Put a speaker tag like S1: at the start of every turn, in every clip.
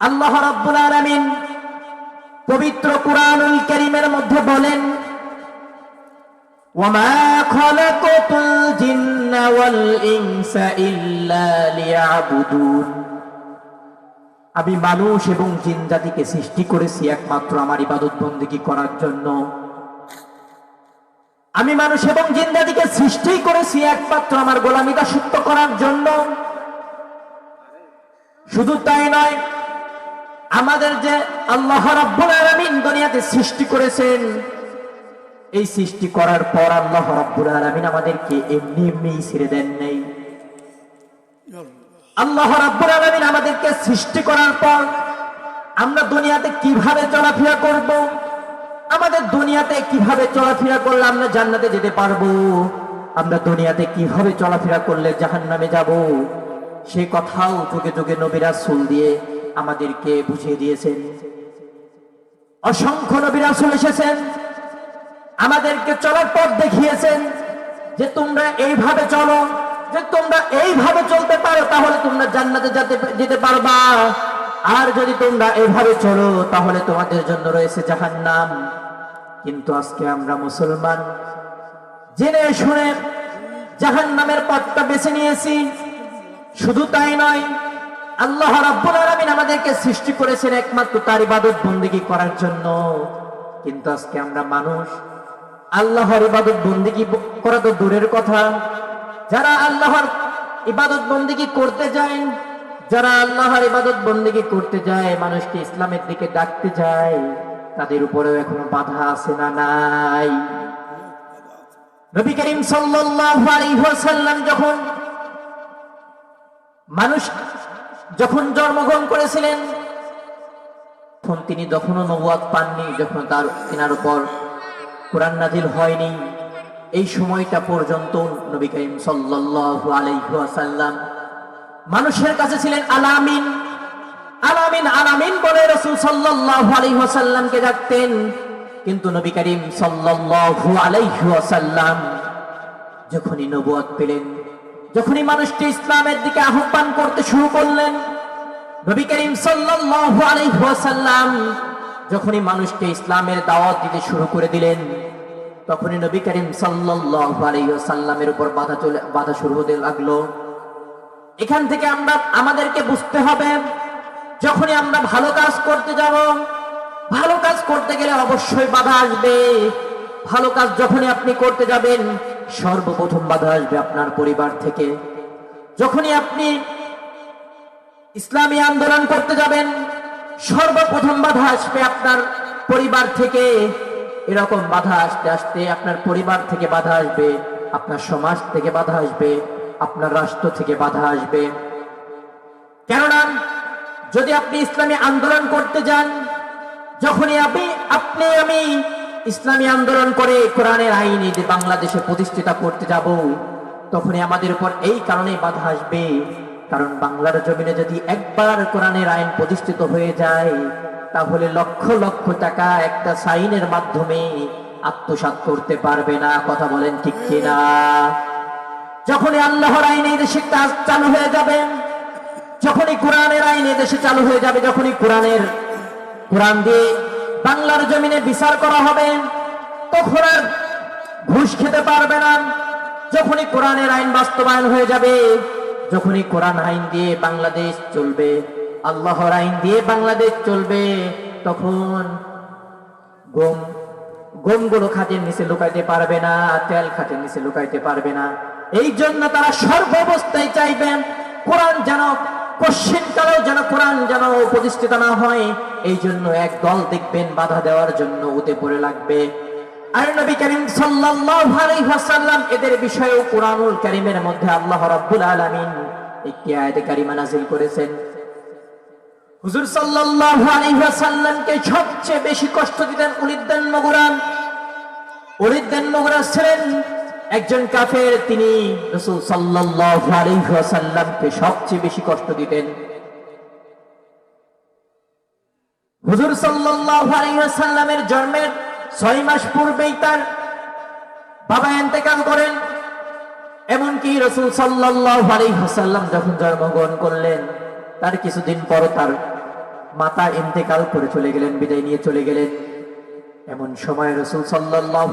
S1: আল্লাহ রাব্বুল আলামিন পবিত্র কুরআনুল কারীমের মধ্যে বলেন খালাকাতুল জিন্না ওয়াল ইনসা ইল্লা লিয়াবুদুন। আমি মানুষ এবং জিন জাতিকে সৃষ্টি করেছি একমাত্র আমার ইবাদত বন্দেগী করার জন্য। আমি মানুষ এবং জিন জাতিকে সৃষ্টি করেছি একমাত্র আমার গোলামি দাসত্ব করার জন্য। শুধু তাই নয় আমাদের যে আল্লাহ রাব্বুল আলামিন দুনিয়াতে সৃষ্টি করেছেন, এই সৃষ্টি করার পর আল্লাহ রাব্বুল আলামিন আমাদেরকে এমনি এমনি ছেড়ে দেন নাই। আল্লাহ রাব্বুল আলামিন আমাদেরকে সৃষ্টি করার পর আমরা দুনিয়াতে কীভাবে চলাফেরা করব, আমাদের দুনিয়াতে কীভাবে চলাফেরা করলে আমরা জান্নাতে যেতে পারব, আমরা দুনিয়াতে কীভাবে চলাফেরা করলে জাহান্নামে যাব, সে কথাও যুগে যুগে নবীরা সুল দিয়ে আমাদেরকে বুঝিয়ে দিয়েছেন। অসংখ্য নবীরা সুল এসেছেন। আমাদেরকে চলার পথ দেখিয়েছেন যে তোমরা এইভাবে চলো, যে তোমরা এইভাবে চলতে পারো, তাহলে তোমরা জান্নাতে যেতে পারবা। আর যদি তোমরা এইভাবে চলো, তাহলে তোমাদের জন্য রয়েছে জাহান্নাম। কিন্তু আজকে আমরা মুসলমান। জেনে শুনে জাহান্নামের পথটা বেছে নিয়েছি। শুধু তাই নয় আল্লাহ রাব্বুল আলামিন আমাদেরকে সৃষ্টি করেছেন একমাত্র তার ইবাদত বন্দেগী করার জন্য। কিন্তু আজকে আমরা মানুষ, আল্লাহর ইবাদত বন্দিগি করা তো দূরের কথা। যারা আল্লাহর ইবাদত বন্দিগি করতে যায়, যারা আল্লাহর ইবাদত বন্দিগি করতে যায়, মানুষকে ইসলামের দিকে ডাকতে যায়, তাদের উপরেও এখনও বাধা আছে না নাই? নবী করিম সাল্লাল্লাহু আলাইহি ওয়াসাল্লাম যখন মানুষ যখন জন্মগ্রহণ করেছিলেন, তখন তিনি যখনও নবুয়াদ পাননি, যখন তার, তিনার উপর কোরআন নাজিল হয়নি। এই সময়টা পর্যন্ত নবী করিম সাল্লাল্লাহু আলাইহি ওয়াসাল্লাম মানুষের কাছে ছিলেন আলামিন। আলামিন আলামিন বলে রাসূল সাল্লাল্লাহু আলাইহি ওয়াসাল্লামকে ডাকতেন। কিন্তু নবী করিম সাল্লাল্লাহু আলাইহি ওয়াসাল্লাম যখনই নবুয়ত পেলেন যখনই মানুষকে ইসলামের দিকে আহ্বান করতে শুরু করলেন, নবী করিম সাল্লাল্লাহু আলাইহি ওয়াসাল্লাম যখনই মানুষকে ইসলামের দাওয়াত দিতে শুরু করে দিলেন, তখনই নবী করিম সাল্লাল্লাহু আলাইহি ওয়াসাল্লামের উপর বাধা চলে, বাধা শুরু হতে লাগল। এখান থেকে আমরা, আমাদেরকে বুঝতে হবে, যখনই আমরা ভালো কাজ করতে যাব, ভালো কাজ করতে গেলে অবশ্যই বাধা আসবে। ভালো কাজ যখনই আপনি করতে যাবেন সর্বপ্রথম বাধা আসবে আপনার পরিবার থেকে। যখনই আপনি ইসলামী আন্দোলন করতে যাবেন, সর্বপ্রথম বাধা আসবে আপনার পরিবার থেকে। এরকম বাধা আসতে আসতে আপনার পরিবার থেকে বাধা আসবে, আপনার সমাজ থেকে বাধা আসবে, আপনার রাষ্ট্র থেকে বাধা আসবে। কেননা, যদি আপনি ইসলামী আন্দোলন করতে যান, যখনই আপনি আপনি আমি ইসলামী আন্দোলন করে কোরআনের আইন যে বাংলাদেশে প্রতিষ্ঠিত করতে যাব, তখনই আমাদের উপর এই কারণে বাধা আসবে। কারণ বাংলার জমিনে যদি একবার কোরআনের আইন প্রতিষ্ঠিত হয়ে যায়, তাহলে লক্ষ লক্ষ টাকা একটা সাইনের মাধ্যমে আত্মসাৎ করতে পারবে না। কথা বলেন ঠিক কিনা? যখনই আল্লাহর আইন এই দেশে কাজ চালু হয়ে যাবে, যখনই কোরআনের আইন এই দেশে চালু হয়ে যাবে, যখনই কোরআনের, কোরআন দিয়ে বাংলার জমিনে বিচার করা হবে, তখন আর ঘুষ খেতে পারবে না। যখনই কোরআনের আইন বাস্তবায়ন হয়ে যাবে, যখনই কোরআন আইন দিয়ে বাংলাদেশ চলবে, আল্লাহর আইন দিয়ে বাংলাদেশ চলবে, তখন গম, গমগুলো খাতের নিচে লুকাইতে পারবে না, তেল খাতের নিচে লুকাইতে পারবে না। এই জন্য তারা সর্বাবস্থায় চাইবেন, কোরআন যেন কোশ্চিন কালেও যেন কোরআন যেন প্রতিষ্ঠিত না হয় এই জন্য এক দল দেখবেন বাধা দেওয়ার জন্য উঠে পড়ে লাগবে। মধ্যে আল্লাহ আলামিন করেছেন। হুজুর সবচেয়ে বেশি কষ্ট ছিলেন একজন কাফের তিনি রাসূল সাল্লাল্লাহু সবচেয়ে বেশি কষ্ট দিতেন। হুজুর ওয়াসাল্লামের জন্মের ছয় মাস পূর্বেই তার বাবা ইন্তেকাল করেন। এমনকি রসুল আলাইহি যখন জন্মগ্রহণ করলেন, তার কিছুদিন পর তার মাতা ইন্তেকাল করে চলে গেলেন, বিদায় নিয়ে চলে গেলেন। এমন সময় রসুল সাল্লাহ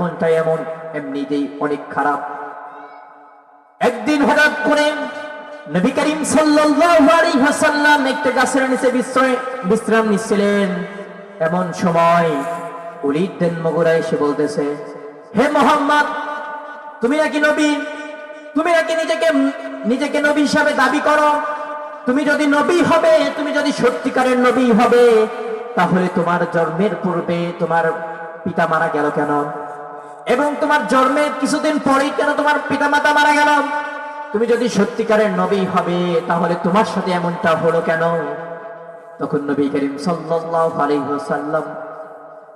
S1: মনটা এমন, এমনিতেই অনেক খারাপ। একদিন হঠাৎ করে নবী করিম সাল্লাল্লাহু আলাইহি একটা গাছের নিচে বিশ্রয়, বিশ্রাম নিচ্ছিলেন। এমন সময় উলিদ বিন মুগিরা এসে বলতেছে, হে মোহাম্মদ, তুমি নাকি নবী? তুমি নাকি নিজেকে নিজেকে নবী হিসাবে দাবি করো? তুমি যদি নবী হবে, তুমি যদি সত্যিকারের নবী হবে তাহলে তোমার জন্মের পূর্বে তোমার পিতা মারা গেল কেন? এবং তোমার জন্মের কিছুদিন পরেই কেন তোমার পিতামাতা মারা গেল? তুমি যদি সত্যিকারের নবী হবে, তাহলে তোমার সাথে এমনটা হলো কেন? তখন নবী করিম ওয়াসাল্লাম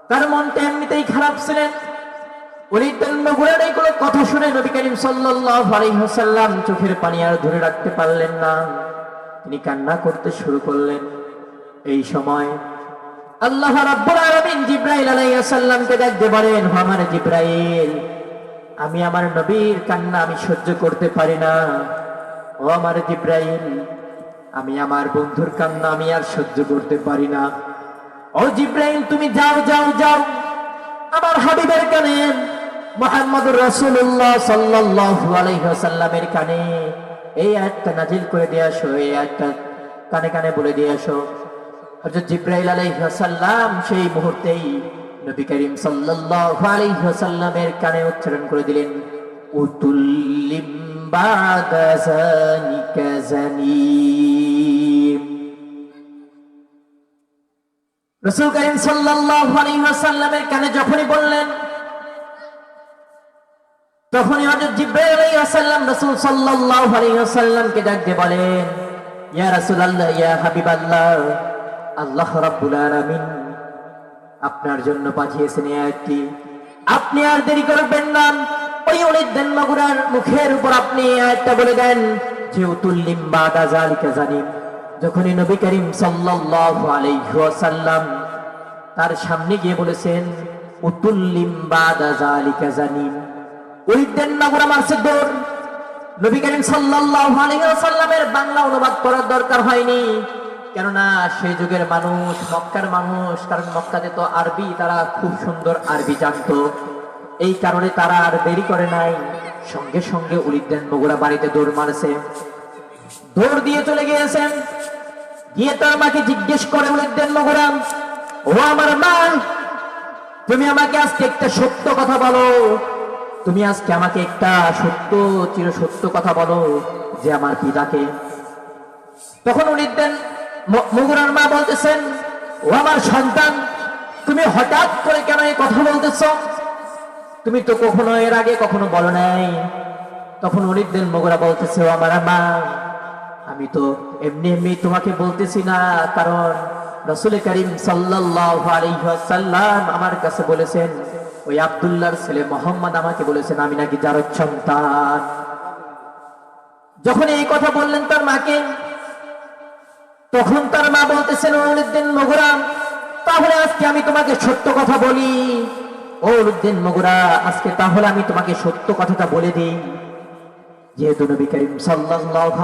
S1: তার মনটা এমনিতেই খারাপ ছিলেন। কথা শুনে নবী করিম ওয়াসাল্লাম চোখের পানি আর ধরে রাখতে পারলেন না। তিনি কান্না করতে শুরু করলেন। এই সময় আল্লাহ রাব্বুল আলামিন জিব্রাইল আলাইহিস সালামকে ডাকতে "ও আমার জিব্রাইল, আমি আমার নবীর কান্না আমি সহ্য করতে পারি না। ও আমার জিব্রাইল, আমি আমার বন্ধুর কান্না আমি আর সহ্য করতে পারি না। ও জিব্রাইল, তুমি যাও যাও যাও। আমার হাবিবের কানে মোহাম্মদ রাসূলুল্লাহ সাল্লাল্লাহু আলাইহি ওয়াসাল্লামের কানে এই আয়াতটা নাজিল করে দিয়ে আসো, এই আয়াতটা কানে কানে বলে দিয়ে আসো। হযরত জিব্রাইল আলাইহিস সালাম সেই মুহূর্তেই নবী করিম সাল্লাল্লাহু আলাইহি ওয়াসাল্লামের কানে উচ্চারণ করে দিলেন, উতুল্লিম বাদা জানিকা জানিম। রাসূল করিম সাল্লাল্লাহু আলাইহি ওয়াসাল্লামের কানে যখনই বললেন, তখনই হযরত জিব্রাইল আলাইহিস সালাম রাসূল সাল্লাল্লাহু আলাইহি ওয়াসাল্লামকে ডাক দিয়ে বলেন, ইয়া রাসূলুল্লাহ, ইয়া হাবিবাল্লাহ আল্লাহ রাব্বুল আলামিন আপনার জন্য পাঠিয়েছেন আয়াতটি। আপনি আর দেরি করবেন না। ওই অলিদ্দেন মাগুরার মুখের উপর আপনি আয়াতটা বলে দেন, যে উতুল্লিম বাদা জালিকা জানিম যখনই নবী করিম সাল্লাল্লাহু আলাইহি ওয়াসাল্লাম তার সামনে গিয়ে বলেছেন উতুল্লিম বাদা জালিকা জানিম উলিদ্দেন মাগুরা মারছে দৌড়। নবী করিম সাল্লাল্লাহু আলাইহি ওয়াসাল্লামের বাংলা অনুবাদ করার দরকার হয়নি। কেননা সেই যুগের মানুষ, মক্কার মানুষ, কারণ মক্কাতে তো আরবি, তারা খুব সুন্দর আরবি জানতো। এই কারণে তারা আর দেরি করে নাই। সঙ্গে সঙ্গে উলিদ্দেন বগুড়া বাড়িতে দৌড় মারছে। দৌড় দিয়ে চলে গিয়েছেন গিয়ে তার মাকে জিজ্ঞেস করে উলিদ্দেন বগুড়া ও আমার মা, তুমি আমাকে আজকে একটা সত্য কথা বলো। তুমি আজকে আমাকে একটা সত্য চির সত্য কথা বলো যে আমার পিতাকে। তখন উনি মুগুরার মা বলতেছেন, ও আমার সন্তান, তুমি হঠাৎ করে কেন এই কথা বলতেছ? তুমি তো কখনো এর আগে কখনো বলো নাই। তখন উনিদ্দিন মগুরা বলতেছে, ও আমার মা, আমি তো এমনি এমনি তোমাকে বলতেছি না, কারণ রসুল করিম ওয়াসাল্লাম আমার কাছে বলেছেন, ওই আব্দুল্লাহর ছেলে মোহাম্মদ আমাকে বলেছেন, আমি নাকি যার সন্তান। যখন এই কথা বললেন তার মাকে তখন তার মা বলতেছেন ওলুদ্দিন মগুরা তাহলে আজকে আমি তোমাকে সত্য কথা বলি। ওলুদ্দিন মগুরা, আজকে তাহলে আমি তোমাকে সত্য কথাটা বলে দিই। যেহেতু নবী করিম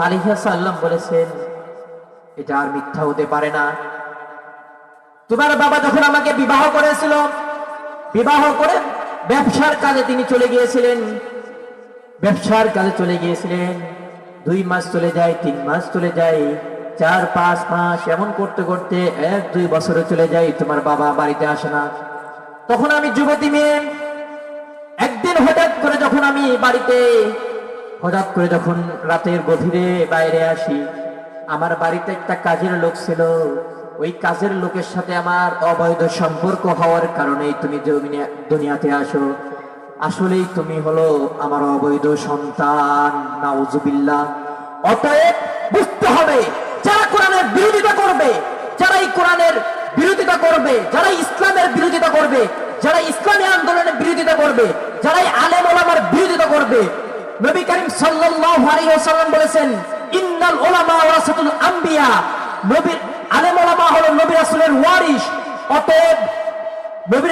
S1: আলাইহি সাল্লাম বলেছেন, এটা আর মিথ্যা হতে পারে না। তোমার বাবা যখন আমাকে বিবাহ করেছিল, বিবাহ করে ব্যবসার কাজে তিনি চলে গিয়েছিলেন। ব্যবসার কাজে চলে গিয়েছিলেন। দুই মাস চলে যায়, তিন মাস চলে যায়। চার, পাঁচ মাস এমন করতে করতে এক, দুই বছরে চলে যায় তোমার বাবা বাড়িতে আসে না। তখন আমি যুবতী মেয়ে, একদিন হঠাৎ করে যখন আমি বাড়িতে, হঠাৎ করে যখন রাতের গভীরে বাইরে আসি, আমার বাড়িতে একটা কাজের লোক ছিল। ওই কাজের লোকের সাথে আমার অবৈধ সম্পর্ক হওয়ার কারণেই তুমি দুনিয়াতে আসো। আসলেই তুমি হলো আমার অবৈধ সন্তান, নাউজুবিল্লাহ। অতএব বুঝতে হবে বিরোধিতা করবে, যারা এই কোরআনের বিরোধিতা করবে, যারা ইসলামের বিরোধিতা করবে, যারা ইসলামী আন্দোলনের বিরোধিতা করবে, যারা আলেম ওলামার বিরোধিতা করবে। নবী করিম ওয়াসাল্লাম বলেছেন, ইন্নাল আম্বিয়া। নবী আলেম ওলামা নবী অতএব নবী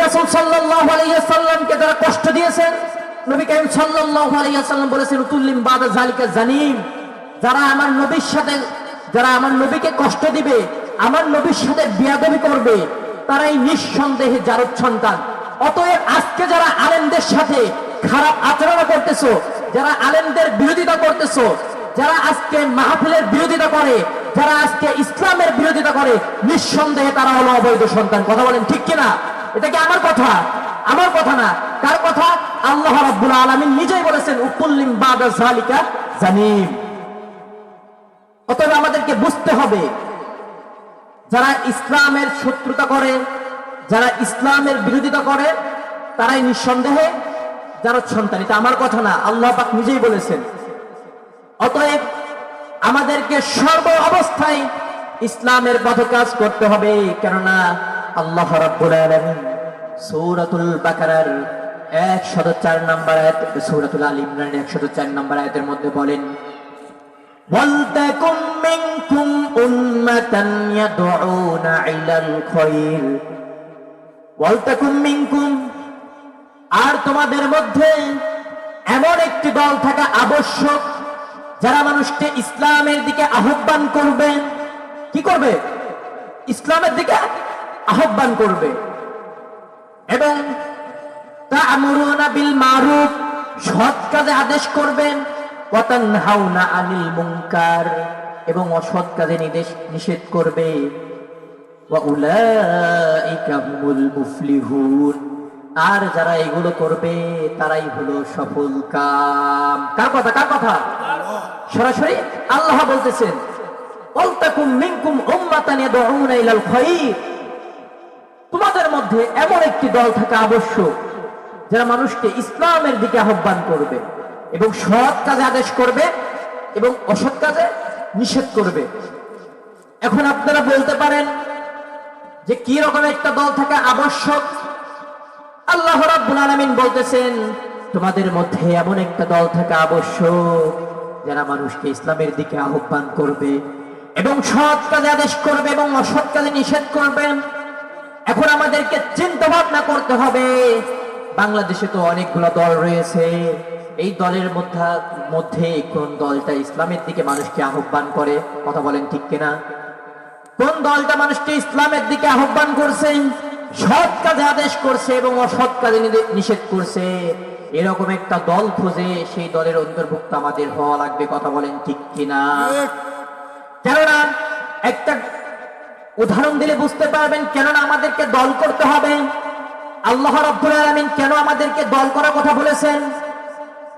S1: যারা কষ্ট দিয়েছেন, নবী করিম সাল্লাল্লাহু আলাইহি বলেছেন উতুল্লিম জানিম। যারা আমার নবীর সাথে যারা আমার নবীকে কষ্ট দিবে, আমার নবীর সাথে বিয়াদবি করবে, তারাই নিঃসন্দেহে জারদ সন্তান। অতএব আজকে যারা আলেমদের সাথে খারাপ আচরণ করতেছো, যারা আলেমদের বিরোধিতা করতেছো, যারা আজকে মাহফিলের বিরোধিতা করে, যারা আজকে ইসলামের বিরোধিতা করে, নিঃসন্দেহে তারা হলো অবৈধ সন্তান। কথা বলেন ঠিক কিনা? এটা কি আমার কথা? আমার কথা না। কার কথা? আল্লাহ রাব্বুল আলামিন নিজেই বলেছেন উকুল্লিম বাদা জালিকা জানিম। অতএব আমাদেরকে বুঝতে হবে, যারা ইসলামের শত্রুতা করে, যারা ইসলামের বিরোধিতা করে, তারাই নিঃসন্দেহে যারা সন্তান। এটা আমার কথা না, আল্লাহ পাক নিজেই বলেছেন। অতএব আমাদেরকে সর্ব অবস্থায় ইসলামের পথে কাজ করতে হবে, কেননা আল্লাহ রাব্বুল আলামিন সূরাতুল বাকারার 104 নম্বর আয়াত, সূরাতুল আল ইমরানের 104 নম্বর আয়াতের মধ্যে বলেন ولتكن منكم أمة يدعون إلى الخير ولتكن منكم আর তোমাদের মধ্যে এমন একটি দল থাকা আবশ্যক যারা মানুষকে ইসলামের দিকে আহ্বান করবে কি করবে ইসলামের দিকে আহ্বান করবে এবং তা আমরুনা বিল মারুফ সৎ কাজে আদেশ করবেন ওয়াতানহাউনা আনিল মুনকার, এবং অসৎ কাজে নির্দেশ নিষেধ করবে। আর যারা এগুলো করবে, তারাই হলো সফল কাম। কার কথা কার কথা? সরাসরি আল্লাহ বলতেছেন ওয়ালতাকুম মিনকুম উম্মাতান ইয়াদউনা ইলাল তোমাদের মধ্যে এমন একটি দল থাকা আবশ্যক, যারা মানুষকে ইসলামের দিকে আহ্বান করবে। এবং সৎ কাজে আদেশ করবে এবং অসৎ কাজে নিষেধ করবে। এখন আপনারা বলতে পারেন যে কি রকম একটা দল থাকা আবশ্যক? আল্লাহ রাব্বুল আলামিন বলতেছেন, তোমাদের মধ্যে এমন একটা দল থাকা আবশ্যক যারা মানুষকে ইসলামের দিকে আহ্বান করবে এবং সৎ কাজে আদেশ করবে এবং অসৎ কাজে নিষেধ করবে। এখন আমাদেরকে চিন্তা ভাবনা করতে হবে। বাংলাদেশে তো অনেকগুলো দল রয়েছে। এই দলের মধ্যে মধ্যে কোন দলটা ইসলামের দিকে মানুষকে আহ্বান করে? কথা বলেন ঠিক কিনা? কোন দলটা মানুষকে ইসলামের দিকে আহ্বান করছে? সৎ কাজে আদেশ করছে এবং অসৎ কাজে নিষেধ করছে। এরকম একটা দল খুঁজে সেই দলের অন্তর্ভুক্ত আমাদের হওয়া লাগবে, কথা বলেন ঠিক কিনা? কেননা, একটা উদাহরণ দিলে বুঝতে পারবেন কেননা আমাদেরকে দল করতে হবে। আল্লাহ রাব্বুল আলামিন কেন আমাদেরকে দল করার কথা বলেছেন?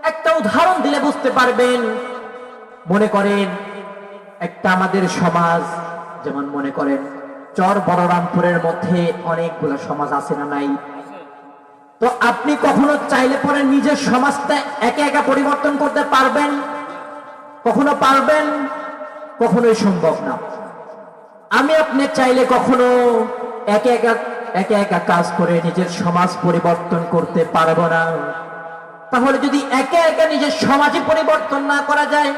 S1: একটা উদাহরণ দিলে বুঝতে পারবেন। মনে করেন, একটা আমাদের সমাজ, যেমন মনে করেন, চর বড়রামপুরের মধ্যে অনেকগুলো সমাজ আছে না নাই? তো আপনি কখনো চাইলে পরে নিজের সমাজটা একে একা পরিবর্তন করতে পারবেন? কখনো পারবেন? কখনোই সম্ভব না। আমি আপনি চাইলে কখনো একে একা একে একা কাজ করে নিজের সমাজ পরিবর্তন করতে পারব না। তাহলে যদি একে একা নিজের সমাজে পরিবর্তন না করা যায়,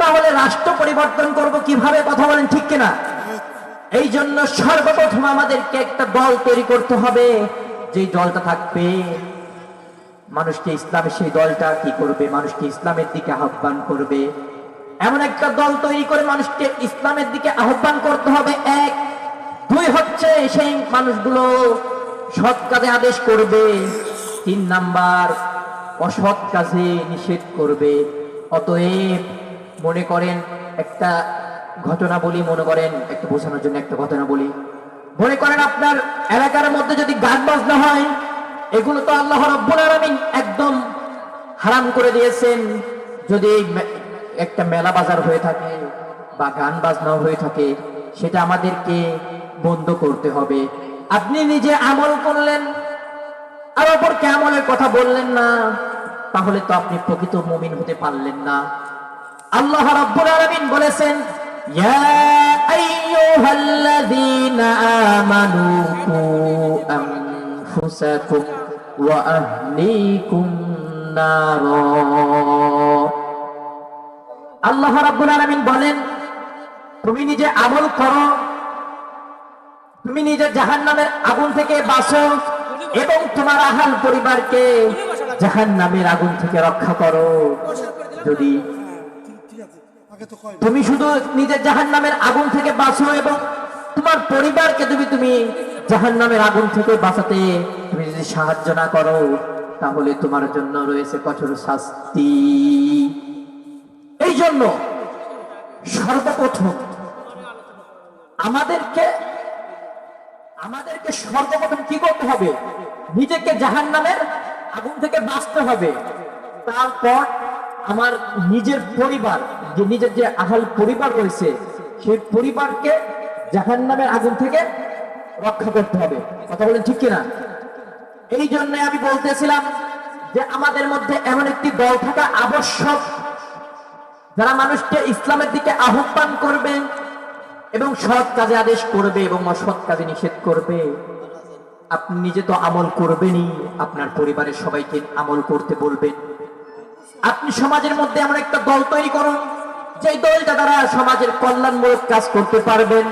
S1: তাহলে রাষ্ট্র পরিবর্তন করব কীভাবে কথা বলেন ঠিক কিনা? এই জন্য সর্বপ্রথম আমাদেরকে একটা দল তৈরি করতে হবে যে দলটা থাকবে, মানুষকে ইসলামের সেই দলটা কি করবে, মানুষকে ইসলামের দিকে আহ্বান করবে। এমন একটা দল তৈরি করে মানুষকে ইসলামের দিকে আহ্বান করতে হবে, এক। দুই হচ্ছে সেই মানুষগুলো সৎ কাজে আদেশ করবে। তিন নাম্বার অসৎ কাজে নিষেধ করবে। অতএব মনে করেন একটা ঘটনা বলি, মনে করেন একটা বোঝানোর জন্য একটা ঘটনা বলি। মনে করেন আপনার এলাকার মধ্যে যদি গান বাজনা হয়, এগুলো তো আল্লাহ রব্বুল আলামিন একদম হারাম করে দিয়েছেন। যদি একটা মেলা বাজার হয়ে থাকে বা গান বাজনা হয়ে থাকে, সেটা আমাদেরকে বন্ধ করতে হবে। আপনি নিজে আমল করলেন আর অপরকে আমলের কথা বললেন না, তাহলে তো আপনি প্রকৃত মুমিন হতে পারলেন না। আল্লাহ রাব্বুল আলামিন বলেছেন আল্লাহ বলেন, তুমি নিজে আমল করো, তুমি নিজে জাহান্নামের আগুন থেকে বাঁচো এবং তোমার আহাল পরিবারকে জাহান্নামের আগুন থেকে রক্ষা করো। যদি তুমি শুধু নিজের জাহান নামের আগুন থেকে বাঁচো এবং তোমার পরিবারকে তুমি তুমি জাহান নামের আগুন থেকে বাঁচাতে তুমি যদি সাহায্য না করো, তাহলে তোমার জন্য রয়েছে কঠোর শাস্তি। এই জন্য সর্বপ্রথম আমাদেরকে আমাদেরকে সর্বপ্রথম কি করতে হবে? নিজেকে জাহান নামের আগুন থেকে বাঁচতে হবে। তারপর আমার নিজের পরিবার, যে নিজের যে আহাল পরিবার রয়েছে, সেই পরিবারকে জাহান নামের আগুন থেকে রক্ষা করতে হবে। কথা বলেন ঠিক কিনা? এই জন্য আমি বলতেছিলাম যে আমাদের মধ্যে এমন একটি দল থাকা আবশ্যক। যারা মানুষকে ইসলামের দিকে আহ্বান করবে এবং সৎ কাজে আদেশ করবে এবং অসৎ কাজে নিষেধ করবে। আপনি নিজে তো আমল করবেনই, আপনার পরিবারের সবাইকে আমল করতে বলবেন। আপনি সমাজের মধ্যে এমন একটা দল তৈরি করুন যে দলটা দ্বারা সমাজের কল্যাণমূলক কাজ করতে পারবেন।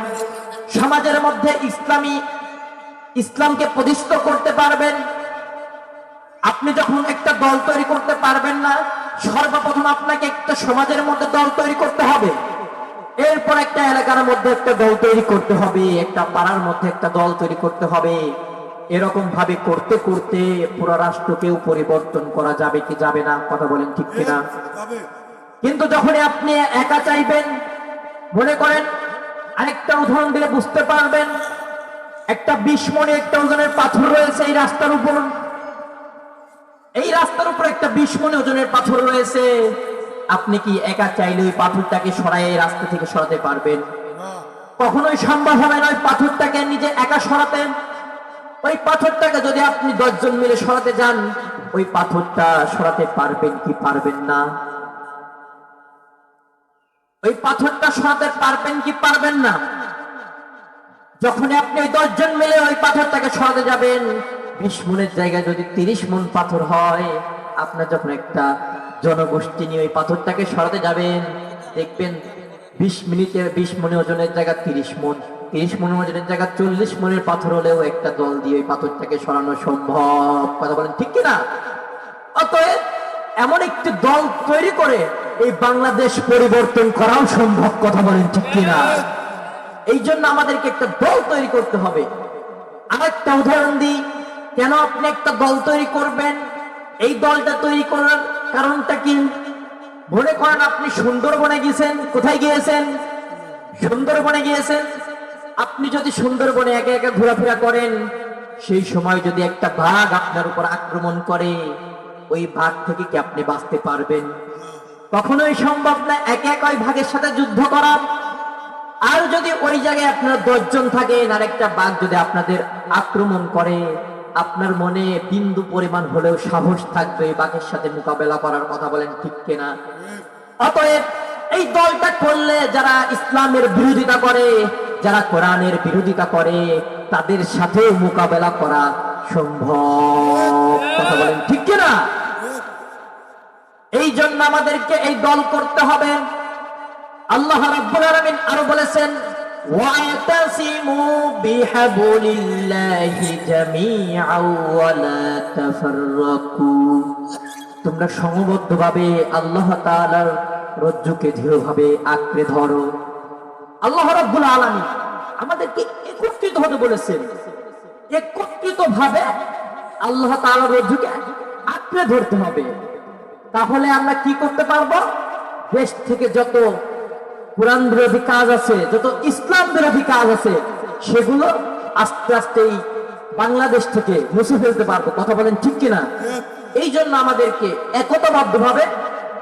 S1: সমাজের মধ্যে ইসলামী, ইসলামকে প্রতিষ্ঠিত করতে পারবেন। আপনি যখন একটা দল তৈরি করতে পারবেন না, সর্বপ্রথম আপনাকে একটা সমাজের মধ্যে দল তৈরি করতে হবে। এরপর একটা এলাকার মধ্যে একটা দল তৈরি করতে হবে একটা পাড়ার মধ্যে একটা দল তৈরি করতে হবে। এরকম ভাবে করতে করতে পুরো রাষ্ট্রকেও পরিবর্তন করা যাবে কি যাবে না কথা বলেন ঠিক কিনা? কিন্তু যখনই আপনি একা চাইবেন মনে করেন আরেকটা উদাহরণ দিলে বুঝতে পারবেন একটা বিশ মনে একটা ওজনের পাথর রয়েছে এই রাস্তার উপর। এই রাস্তার উপর একটা বিশ মনে ওজনের পাথর রয়েছে। আপনি কি একা চাইলে ওই পাথরটাকে সরাই রাস্তা থেকে সরাতে পারবেন? কখনোই সম্ভব হবে না ওই পাথরটাকে নিজে একা সরাতে ওই পাথরটাকে যদি আপনি দশজন মিলে সরাতে যান, ওই পাথরটা সরাতে পারবেন কি পারবেন না? ওই পাথরটা সরাতে পারবেন কি পারবেন না? যখন আপনি ওই দশজন মিলে ওই পাথরটাকে সরাতে যাবেন, বিশ মনের জায়গায় যদি তিরিশ মন পাথর হয়, আপনার যখন একটা জনগোষ্ঠী নিয়ে ওই পাথরটাকে সরাতে যাবেন। দেখবেন বিশ মিনিটে বিশ মনে ওজনের জায়গা তিরিশ মন। তিরিশ মন ওজনের জায়গা চল্লিশ মনের পাথর হলেও একটা দল দিয়ে ওই পাথরটাকে সরানো সম্ভব। কথা বলেন ঠিক কিনা? অতএব এমন একটি দল তৈরি করে এই বাংলাদেশ পরিবর্তন করাও সম্ভব, কথা বলেন ঠিক কিনা? এই জন্য আমাদেরকে একটা দল তৈরি করতে হবে। আরেকটা উদাহরণ দিই, কেন আপনি একটা দল তৈরি করবেন? এই দলটা তৈরি করার কারণটা কি? মনে করেন আপনি সুন্দরবনে গিয়েছেন, কোথায় গিয়েছেন? সুন্দরবনে গিয়েছেন? আপনি যদি সুন্দরবনে একে একে ঘোরাফেরা করেন, সেই সময় যদি একটা বাঘ আপনার উপর আক্রমণ করে, ওই বাঘ থেকে কি আপনি বাঁচতে পারবেন? কখনোই সম্ভব না একে এক ওই ভাগের সাথে যুদ্ধ করা। আর যদি ওই জায়গায় আপনার দশজন থাকেন আর একটা বাঘ যদি আপনাদের আক্রমণ করে আপনার মনে বিন্দু পরিমাণ হলেও সাহস থাকবে বাঘের সাথে মোকাবেলা করার কথা বলেন ঠিক কিনা? অতএব এই দলটা করলে যারা ইসলামের বিরোধিতা করে, যারা কোরআনের বিরোধিতা করে, তাদের সাথেও মোকাবেলা করা সম্ভব। কথা বলেন ঠিক কিনা? এই জন্য আমাদেরকে এই দল করতে হবে। আল্লাহ রাব্বুল আলামিন আরও বলেছেন ওয়াতাসিমু বিহাবলিল্লাহি জামিআও ওয়া লা তাফাররাকু তোমরা সমবদ্ধভাবে আল্লাহ তাআলার রজ্জুকে দৃঢ়ভাবে আঁকড়ে ধরো। আল্লাহ রাব্বুল আলামিন আমাদেরকে একত্রিত হতে বলেছেন। একত্রিত ভাবে আল্লাহ তাআলার রজ্জুকে আঁকড়ে ধরতে হবে। তাহলে আমরা কি করতে পারব? দেশ থেকে যত কোরআন বিরোধী কাজ আছে, যত ইসলাম বিরোধী কাজ আছে, সেগুলো আস্তে আস্তেই বাংলাদেশ থেকে মুছে ফেলতে পারব। কথা বলেন ঠিক কিনা? এই জন্য আমাদেরকে একতাবদ্ধ ভাবে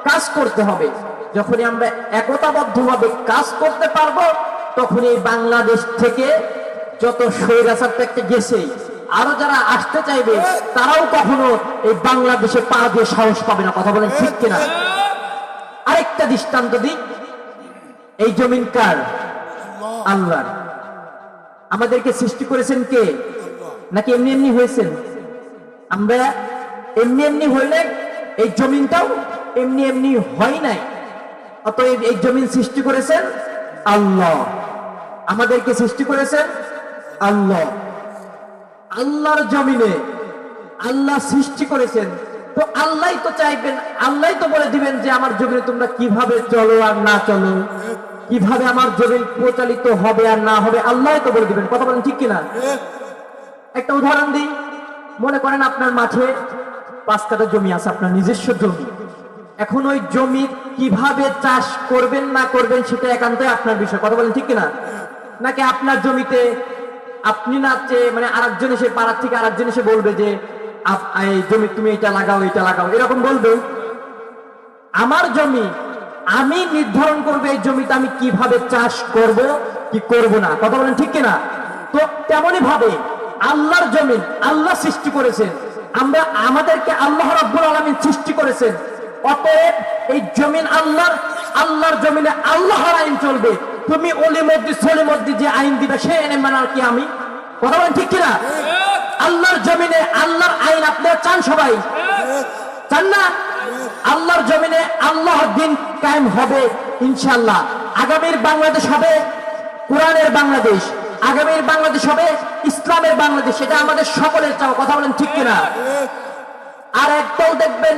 S1: কাজ করতে হবে। যখনই আমরা একতাবদ্ধ ভাবে কাজ করতে পারব, তখনই এই বাংলাদেশ থেকে যত স্বৈরাচার থেকে গেছে, আরও যারা আসতে চাইবে, তারাও কখনো এই বাংলাদেশে পা দিয়ে সাহস পাবে না। কথা বলেন ঠিক কিনা? আরেকটা দৃষ্টান্ত দিই। এই জমিন কার? আল্লাহর। আমাদেরকে সৃষ্টি করেছেন কে? নাকি এমনি এমনি হয়েছেন? আমরা এমনি এমনি হইলে এই জমিনটাও এমনি এমনি হয় নাই। অতএব এই জমিন সৃষ্টি করেছেন আল্লাহ। আমাদেরকে সৃষ্টি করেছেন আল্লাহ। আল্লাহর জমিনে আল্লাহ সৃষ্টি করেছেন আল্লাহ তো চাইবেন, আল্লাহ তো বলে দিবেন যে আমার জমিনে তোমরা কীভাবে চলো আর না চলো? কীভাবে আমার জমিন প্রচালিত হবে আর না হবে, আল্লাহ তো বলে দিবেন। কথা বলেন ঠিক কিনা? একটা উদাহরণ দিই। মনে করেন আপনার মাঠে পাঁচ কাটা জমি আছে, আপনার নিজস্ব জমি। এখন ওই জমি কীভাবে চাষ করবেন, না করবেন, সেটা একান্তই আপনার বিষয়। কথা বলেন ঠিক কিনা? নাকি আপনার জমিতে আপনি না চেয়ে মানে আরেকজন এসে পাড়ার থেকে আরেকজন এসে বলবে যে জমি তুমি এটা লাগাও এটা লাগাও। এরকম বলবে, আমার জমি আমি নির্ধারণ করব এই জমিতে আমি কীভাবে চাষ করব, কি করব না? কথা বলেন ঠিক কিনা? তো তেমনই ভাবে আল্লাহর জমিন আল্লাহ সৃষ্টি করেছেন। আমরা আমাদেরকে আল্লাহ রাব্বুল আলামিন সৃষ্টি করেছেন। অতএব এই জমিন আল্লাহর আল্লাহর জমিনে আল্লাহর আইন চলবে। তুমি অলি মধ্যে সলি মধ্যে যে আইন দিবে, সে এনে মানার কি আমি? কথা বলেন ঠিক কিনা? আল্লাহর জমিনে আল্লাহর আইন আপনারা চান সবাই? চান না? আল্লাহর জমিনে আল্লাহর দিন কায়েম হবে ইনশাল্লাহ আগামীর বাংলাদেশ হবে কোরআনের বাংলাদেশ। আগামীর বাংলাদেশ হবে ইসলামের বাংলাদেশ। এটা আমাদের সকলের চাওয়া। কথা বলেন ঠিক কিনা? আর একটাও দেখবেন